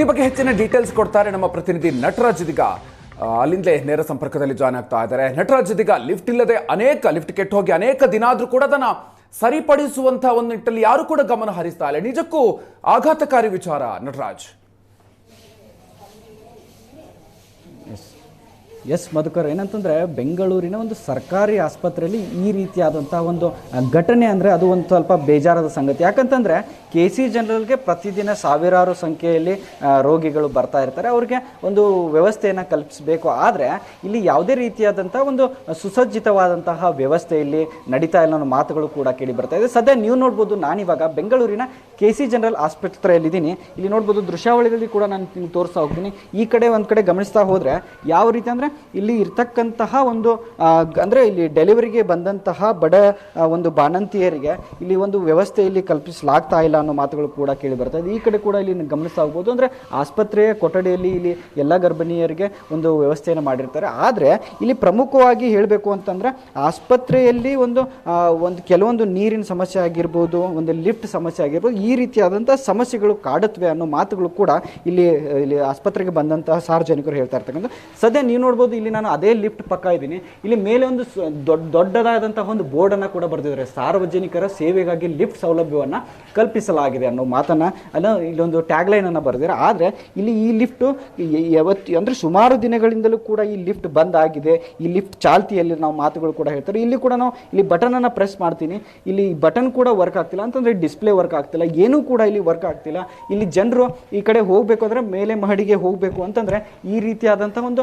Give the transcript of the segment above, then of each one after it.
ಈ ಬಗ್ಗೆ ಹೆಚ್ಚಿನ ಡೀಟೇಲ್ಸ್ ಕೊಡ್ತಾರೆ ನಮ್ಮ ಪ್ರತಿನಿಧಿ ನಟರಾಜ್ ಇದೀಗ. ಅಲ್ಲಿಂದಲೇ ನೇರ ಸಂಪರ್ಕದಲ್ಲಿ ಜಾಯ್ನ್ ಆಗ್ತಾ ಇದ್ದಾರೆ. ನಟರಾಜ್ ಇದೀಗ ಲಿಫ್ಟ್ ಇಲ್ಲದೆ ಅನೇಕ ಲಿಫ್ಟ್ ಕೆಟ್ಟು ಹೋಗಿ ಅನೇಕ ದಿನ ಆದರೂ ಕೂಡ ಅದನ್ನ ಸರಿಪಡಿಸುವಂತಹ ಒಂದು ನಿಟ್ಟಲ್ಲಿ ಯಾರು ಕೂಡ ಗಮನ ಹರಿಸ್ತಾ ಇಲ್ಲ. ನಿಜಕ್ಕೂ ಆಘಾತಕಾರಿ ವಿಚಾರ ನಟರಾಜ್. ಎಸ್ ಮಧುಕರ್, ಏನಂತಂದರೆ ಬೆಂಗಳೂರಿನ ಒಂದು ಸರ್ಕಾರಿ ಆಸ್ಪತ್ರೆಯಲ್ಲಿ ಈ ರೀತಿಯಾದಂಥ ಒಂದು ಘಟನೆ ಅಂದರೆ ಅದು ಒಂದು ಸ್ವಲ್ಪ ಬೇಜಾರದ ಸಂಗತಿ. ಯಾಕಂತಂದರೆ ಕೆ ಸಿ ಜನರಲ್ಗೆ ಪ್ರತಿದಿನ ಸಾವಿರಾರು ಸಂಖ್ಯೆಯಲ್ಲಿ ರೋಗಿಗಳು ಬರ್ತಾ ಇರ್ತಾರೆ. ಅವ್ರಿಗೆ ಒಂದು ವ್ಯವಸ್ಥೆಯನ್ನು ಕಲ್ಪಿಸಬೇಕು. ಆದರೆ ಇಲ್ಲಿ ಯಾವುದೇ ರೀತಿಯಾದಂಥ ಒಂದು ಸುಸಜ್ಜಿತವಾದಂತಹ ವ್ಯವಸ್ಥೆ ಇಲ್ಲಿ ನಡೀತಾ ಇಲ್ಲ ಅನ್ನೋ ಮಾತುಗಳು ಕೂಡ ಕೇಳಿ ಬರ್ತಾ ಇದೆ. ಸದ್ಯ ನೀವು ನೋಡ್ಬೋದು, ನಾನಿವಾಗ ಬೆಂಗಳೂರಿನ ಕೆ ಸಿ ಜನರಲ್ ಆಸ್ಪತ್ರೆಯಲ್ಲಿದ್ದೀನಿ. ಇಲ್ಲಿ ನೋಡ್ಬೋದು ದೃಶ್ಯಾವಳಿಗಳಲ್ಲಿ ಕೂಡ ನಾನು ತೋರಿಸ್ತಾ ಹೋಗ್ತೀನಿ. ಈ ಕಡೆ ಒಂದು ಕಡೆ ಗಮನಿಸ್ತಾ ಹೋದರೆ ಯಾವ ರೀತಿ ಅಂದರೆ ಇಲ್ಲಿ ಇರ್ತಕ್ಕಂತಹ ಒಂದು ಅಂದರೆ ಇಲ್ಲಿ ಡೆಲಿವರಿಗೆ ಬಂದಂತಹ ಬಡ ಒಂದು ಬಾಣಂತಿಯರಿಗೆ ಇಲ್ಲಿ ಒಂದು ವ್ಯವಸ್ಥೆ ಇಲ್ಲಿ ಕಲ್ಪಿಸಲಾಗ್ತಾ ಇಲ್ಲ ಅನ್ನೋ ಮಾತುಗಳು ಕೂಡ ಕೇಳಿ ಬರ್ತಾ ಈ ಕಡೆ ಕೂಡ ಇಲ್ಲಿ ಗಮನಿಸ್ತಾ ಹೋಗ್ಬೋದು. ಅಂದರೆ ಆಸ್ಪತ್ರೆಯ ಕೊಠಡಿಯಲ್ಲಿ ಇಲ್ಲಿ ಎಲ್ಲ ಗರ್ಭಿಣಿಯರಿಗೆ ಒಂದು ವ್ಯವಸ್ಥೆಯನ್ನು ಮಾಡಿರ್ತಾರೆ. ಆದರೆ ಇಲ್ಲಿ ಪ್ರಮುಖವಾಗಿ ಹೇಳಬೇಕು ಅಂತಂದರೆ ಆಸ್ಪತ್ರೆಯಲ್ಲಿ ಒಂದು ಒಂದು ಕೆಲವೊಂದು ನೀರಿನ ಸಮಸ್ಯೆ ಆಗಿರ್ಬೋದು, ಒಂದು ಲಿಫ್ಟ್ ಸಮಸ್ಯೆ ಆಗಿರ್ಬೋದು, ಈ ರೀತಿಯಾದಂಥ ಸಮಸ್ಯೆಗಳು ಕಾಡುತ್ತವೆ ಅನ್ನೋ ಮಾತುಗಳು ಕೂಡ ಇಲ್ಲಿ ಇಲ್ಲಿ ಆಸ್ಪತ್ರೆಗೆ ಬಂದಂತಹ ಸಾರ್ವಜನಿಕರು ಹೇಳ್ತಾ ಇರ್ತಕ್ಕಂಥ ಸದ್ಯ ನೀವು ನೋಡ್ಬೋದು ಇಲ್ಲಿ ನಾನು ಅದೇ ಲಿಫ್ಟ್ ಪಕ್ಕ ಇದ್ದೀನಿ. ಇಲ್ಲಿ ಮೇಲೆ ಒಂದು ದೊಡ್ಡ ದೊಡ್ಡದಾದಂತಹ ಒಂದು ಬೋರ್ಡನ್ನು ಕೂಡ ಬರೆದಿದ್ದಾರೆ. ಸಾರ್ವಜನಿಕರ ಸೇವೆಗಾಗಿ ಲಿಫ್ಟ್ ಸೌಲಭ್ಯವನ್ನು ಕಲ್ಪಿಸಲಾಗಿದೆ ಅನ್ನೋ ಮಾತನ್ನ, ಅಲ್ಲ, ಇಲ್ಲೊಂದು ಅನ್ನು ಬರೆದಿದ್ದಾರೆ. ಆದರೆ, ಇಲ್ಲಿ ಈ ಲಿಫ್ಟ್ ಯಾವತ್ತು, ಅಂದ್ರೆ ಸುಮಾರು ದಿನಗಳಿಂದಲೂ ಕೂಡ ಈ ಲಿಫ್ಟ್ ಬಂದ್ ಆಗಿದೆ. ಈ ಲಿಫ್ಟ್ ಚಾಲ್ತಿಯಲ್ಲಿ ನಾವು ಮಾತುಗಳು ಕೂಡ ಹೇಳ್ತಾರೆ. ಇಲ್ಲಿ ಕೂಡ ನಾವು ಇಲ್ಲಿ ಬಟನ್ ಬಟನನ್ನು ಪ್ರೆಸ್ ಮಾಡ್ತೀನಿ. ಇಲ್ಲಿ ಬಟನ್ ಕೂಡ ವರ್ಕ್ ಆಗ್ತಿಲ್ಲ. ಅಂತಂದ್ರೆ ಡಿಸ್ಪ್ಲೇ ವರ್ಕ್ ಆಗ್ತಿಲ್ಲ. ಏನೂ ಕೂಡ ಇಲ್ಲಿ ವರ್ಕ್ ಆಗ್ತಿಲ್ಲ. ಇಲ್ಲಿ ಜನರು ಈ ಕಡೆ ಹೋಗಬೇಕು ಅಂದ್ರೆ ಮೇಲೆ ಮಹಡಿಗೆ ಹೋಗಬೇಕು ಅಂತಂದ್ರೆ ಈ ರೀತಿಯಾದಂತಹ ಒಂದು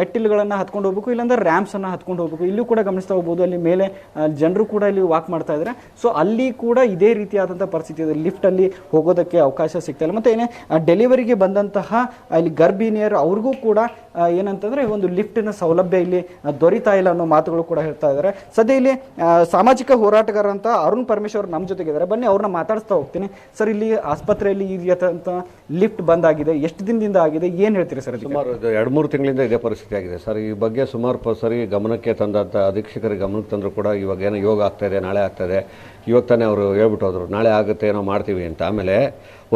ಮೆಟ್ಟಿಲುಗಳನ್ನು ಹತ್ಕೊಂಡು ಹೋಗ್ಬೇಕು, ಇಲ್ಲಾಂದ್ರೆ ರ್ಯಾಂಪ್ಸನ್ನು ಹತ್ಕೊಂಡು ಹೋಗ್ಬೇಕು. ಇಲ್ಲೂ ಕೂಡ ಗಮನಿಸ್ತಾ ಹೋಗ್ಬೋದು, ಅಲ್ಲಿ ಮೇಲೆ ಜನರು ಕೂಡ ಇಲ್ಲಿ ವಾಕ್ ಮಾಡ್ತಾ ಇದ್ದಾರೆ ಸೊ ಅಲ್ಲಿ ಕೂಡ ಇದೇ ರೀತಿಯಾದಂಥ ಪರಿಸ್ಥಿತಿ ಇದೆ. ಲಿಫ್ಟಲ್ಲಿ ಹೋಗೋದಕ್ಕೆ ಅವಕಾಶ ಸಿಗ್ತಾ ಇಲ್ಲ. ಮತ್ತು ಏನೇ ಡೆಲಿವರಿಗೆ ಬಂದಂತಹ ಅಲ್ಲಿ ಗರ್ಭಿಣಿಯರು ಅವ್ರಿಗೂ ಕೂಡ ಏನಂತಂದ್ರೆ ಒಂದು ಲಿಫ್ಟಿನ ಸೌಲಭ್ಯ ಇಲ್ಲಿ ದೊರೀತಾ ಇಲ್ಲ ಅನ್ನೋ ಮಾತುಗಳು ಕೂಡ ಹೇಳ್ತಾ ಇದ್ದಾರೆ. ಸದ್ಯ ಇಲ್ಲಿ ಸಾಮಾಜಿಕ ಹೋರಾಟಗಾರ ಅಂತ ಅರುಣ್ ಪರಮೇಶ್ವರ್ ನಮ್ಮ ಜೊತೆಗಿದ್ದಾರೆ. ಬನ್ನಿ, ಅವ್ರನ್ನ ಮಾತಾಡಿಸ್ತಾ ಹೋಗ್ತೀನಿ. ಸರ್, ಇಲ್ಲಿ ಆಸ್ಪತ್ರೆಯಲ್ಲಿ ಈ ಲಿಫ್ಟ್ ಬಂದ್ ಆಗಿದೆ. ಎಷ್ಟು ದಿನದಿಂದ ಆಗಿದೆ? ಏನು ಹೇಳ್ತೀರಿ ಸರ್ ಸುಮಾರು ಎರಡು ಮೂರು ತಿಂಗಳಿಂದ ಇದೇ ಪರಿಸ್ಥಿತಿ ಆಗಿದೆ. ಸರ್, ಈ ಬಗ್ಗೆ ಸುಮಾರು ಸರಿ ಗಮನಕ್ಕೆ ತಂದಂಥ ಅಧೀಕ್ಷಕರಿಗೆ ಗಮನಕ್ಕೆ ತಂದರೂ ಕೂಡ ಇವಾಗ ಏನೋ ಯೋಗ ಆಗ್ತಾ ಇದೆ, ನಾಳೆ ಆಗ್ತಾ ಇದೆ. ಇವಾಗ ತಾನೇ ಅವರು ಹೇಳ್ಬಿಟ್ಟು ಹೋದರು, ನಾಳೆ ಆಗುತ್ತೆ ಏನೋ ಮಾಡ್ತೀವಿ ಅಂತ. ಆಮೇಲೆ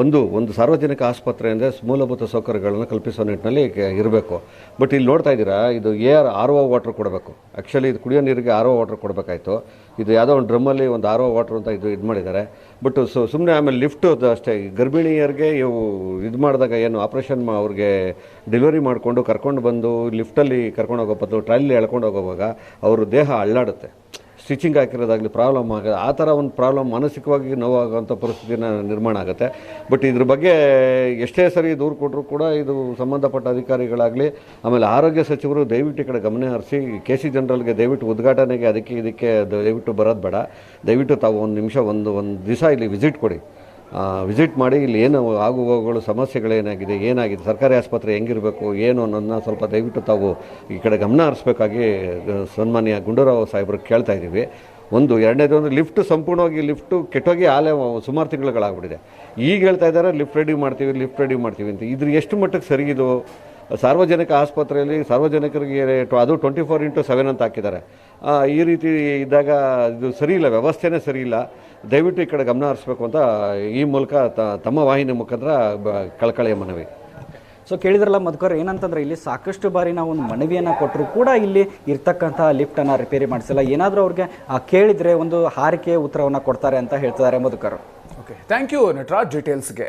ಒಂದು ಒಂದು ಸಾರ್ವಜನಿಕ ಆಸ್ಪತ್ರೆ ಅಂದರೆ ಮೂಲಭೂತ ಸೌಕರ್ಯಗಳನ್ನು ಕಲ್ಪಿಸೋ ನಿಟ್ಟಿನಲ್ಲಿ ಇರಬೇಕು. ಬಟ್ ಇಲ್ಲಿ ನೋಡ್ತಾ ಇದ್ದೀರಾ, ಇದು A R R O water ಕೊಡಬೇಕು. ಆ್ಯಕ್ಚುಲಿ ಇದು ಕುಡಿಯೋ ನೀರಿಗೆ ಆರ್ ಒ ವಾಟ್ರ್ ಕೊಡಬೇಕಾಯ್ತು. ಇದು ಯಾವುದೋ ಒಂದು ಡ್ರಮ್ಮಲ್ಲಿ ಒಂದು ಆರ್ ಒ ವಾಟ್ರ್ ಅಂತ ಇದು ಇದು ಮಾಡಿದ್ದಾರೆ. ಬಟ್ ಸೊ ಸುಮ್ಮನೆ ಆಮೇಲೆ ಲಿಫ್ಟು ಅಷ್ಟೇ. ಗರ್ಭಿಣಿಯರಿಗೆ ಇವು ಇದು ಮಾಡಿದಾಗ ಏನು ಆಪ್ರೇಷನ್ ಅವ್ರಿಗೆ ಡೆಲಿವರಿ ಮಾಡಿಕೊಂಡು ಕರ್ಕೊಂಡು ಬಂದು ಲಿಫ್ಟಲ್ಲಿ ಕರ್ಕೊಂಡು ಹೋಗೋ ಬದಲು ಟ್ರಾಲಿ ಎಳ್ಕೊಂಡು ಹೋಗೋವಾಗ ಅವರು ದೇಹ ಅಳ್ಳಾಡುತ್ತೆ ಸ್ಟಿಚಿಂಗ್ ಹಾಕಿರೋದಾಗಲಿ ಪ್ರಾಬ್ಲಮ್ ಆಗಿದೆ ಆ ಥರ ಒಂದು ಪ್ರಾಬ್ಲಮ್ ಮಾನಸಿಕವಾಗಿ ನೋವಾಗುವಂಥ ಪರಿಸ್ಥಿತಿನ ನಿರ್ಮಾಣ ಆಗುತ್ತೆ. ಬಟ್ ಇದ್ರ ಬಗ್ಗೆ ಎಷ್ಟೇ ಸರಿ ದೂರು ಕೊಟ್ಟರು ಕೂಡ ಇದು ಸಂಬಂಧಪಟ್ಟ ಅಧಿಕಾರಿಗಳಾಗಲಿ, ಆಮೇಲೆ ಆರೋಗ್ಯ ಸಚಿವರು ದಯವಿಟ್ಟು ಈ ಕಡೆ ಗಮನ ಹರಿಸಿ ಕೆ ಸಿ ಜನರಲ್ಗೆ ದಯವಿಟ್ಟು ಉದ್ಘಾಟನೆಗೆ ಅದಕ್ಕೆ ಇದಕ್ಕೆ ದಯವಿಟ್ಟು ಬರೋದು ಬೇಡ. ದಯವಿಟ್ಟು ತಾವು ಒಂದು ನಿಮಿಷ, ಒಂದು ಒಂದು ದಿವಸ ಇಲ್ಲಿ ವಿಸಿಟ್ ಕೊಡಿ. ವಿಸಿಟ್ ಮಾಡಿ ಇಲ್ಲಿ ಏನು ಆಗು ಹೋಗುಗಳು ಸಮಸ್ಯೆಗಳೇನಾಗಿದೆ, ಏನಾಗಿದೆ, ಸರ್ಕಾರಿ ಆಸ್ಪತ್ರೆ ಹೆಂಗಿರಬೇಕು, ಏನು ಅನ್ನೋದನ್ನ ಸ್ವಲ್ಪ ದಯವಿಟ್ಟು ತಾವು ಈ ಕಡೆ ಗಮನ ಹರಿಸ್ಬೇಕಾಗಿ ಸನ್ಮಾನ್ಯ ಗುಂಡೂರಾವ್ ಸಾಹೇಬ್ರು ಕೇಳ್ತಾ ಇದ್ದೀವಿ. ಒಂದು, ಎರಡನೇದು ಒಂದು ಲಿಫ್ಟ್ ಸಂಪೂರ್ಣವಾಗಿ, ಲಿಫ್ಟು ಕೆಟ್ಟೋಗಿ ಆಲೆ ಸುಮಾರು ತಿಂಗಳುಗಳಾಗ್ಬಿಟ್ಟಿದೆ ಈಗ ಹೇಳ್ತಾ ಇದ್ದಾರೆ, ಲಿಫ್ಟ್ ರೆಡಿ ಮಾಡ್ತೀವಿ, ಲಿಫ್ಟ್ ರೆಡಿ ಮಾಡ್ತೀವಿ ಅಂತ. ಇದ್ರ ಎಷ್ಟು ಮಟ್ಟಕ್ಕೆ ಸರಿ ಇದು ಸಾರ್ವಜನಿಕ ಆಸ್ಪತ್ರೆಯಲ್ಲಿ ಸಾರ್ವಜನಿಕರಿಗೆ ಟು- ಅದು ಟ್ವೆಂಟಿ ಫೋರ್ ಇಂಟು ಸೆವೆನ್ ಅಂತ ಹಾಕಿದ್ದಾರೆ. ಆ, ಈ ರೀತಿ ಇದ್ದಾಗ ಇದು ಸರಿ ಇಲ್ಲ ವ್ಯವಸ್ಥೆನೇ ಸರಿ ಇಲ್ಲ. ದಯವಿಟ್ಟು ಈ ಕಡೆ ಗಮನ ಹರಿಸ್ಬೇಕು ಅಂತ ಈ ಮೂಲಕ ತ- ತಮ್ಮ ವಾಹಿನಿ ಮುಖಾಂತರ ಬ- ಕಳಕಳಿಯ ಮನವಿ. ಸೊ ಕೇಳಿದ್ರಲ್ಲ ಮಧುಕರ್ ಏನಂತಂದ್ರೆ ಇಲ್ಲಿ ಸಾಕಷ್ಟು ಬಾರಿ ನಾವು ಒಂದು ಮನವಿಯನ್ನು ಕೊಟ್ಟರು ಕೂಡ ಇಲ್ಲಿ ಇರ್ತಕ್ಕಂಥ ಲಿಫ್ಟನ್ನು ರಿಪೇರಿ ಮಾಡಿಸಿಲ್ಲ. ಏನಾದರೂ ಅವ್ರಿಗೆ ಆ, ಕೇಳಿದ್ರೆ ಒಂದು ಹಾರಿಕೆ ಉತ್ತರವನ್ನು ಕೊಡ್ತಾರೆ ಅಂತ ಹೇಳ್ತಿದ್ದಾರೆ Madhukar. Okay thank you Nataraj ಡೀಟೇಲ್ಸ್ಗೆ